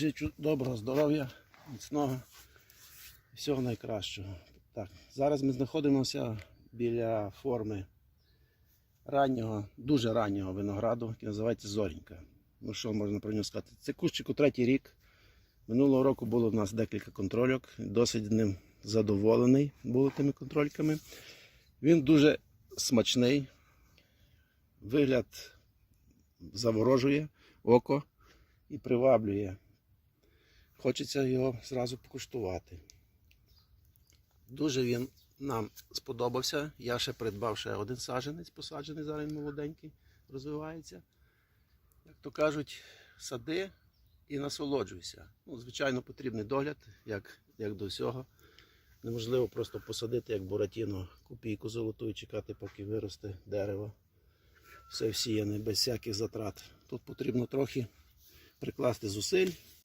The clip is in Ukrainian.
Жичу доброго здоров'я, міцного, всього найкращого. Так, зараз ми знаходимося біля форми раннього, дуже раннього винограду, який називається Зорінька. Ну що можна про нього сказати? Це кущику третій рік. Минулого року було в нас декілька контрольок. Досить ним задоволений був тими контрольками. Він дуже смачний. Вигляд заворожує око і приваблює. Хочеться його зразу покуштувати. Дуже він нам сподобався. Я ще придбав ще один саджанець, посаджений, зараз він молоденький, розвивається. Як то кажуть, сади і насолоджуйся. Ну, звичайно, потрібний догляд, як, як до всього. Неможливо просто посадити, як Буратіно, копійку золоту і чекати, поки виросте дерево. Все всіяне без всяких затрат. Тут потрібно трохи прикласти зусиль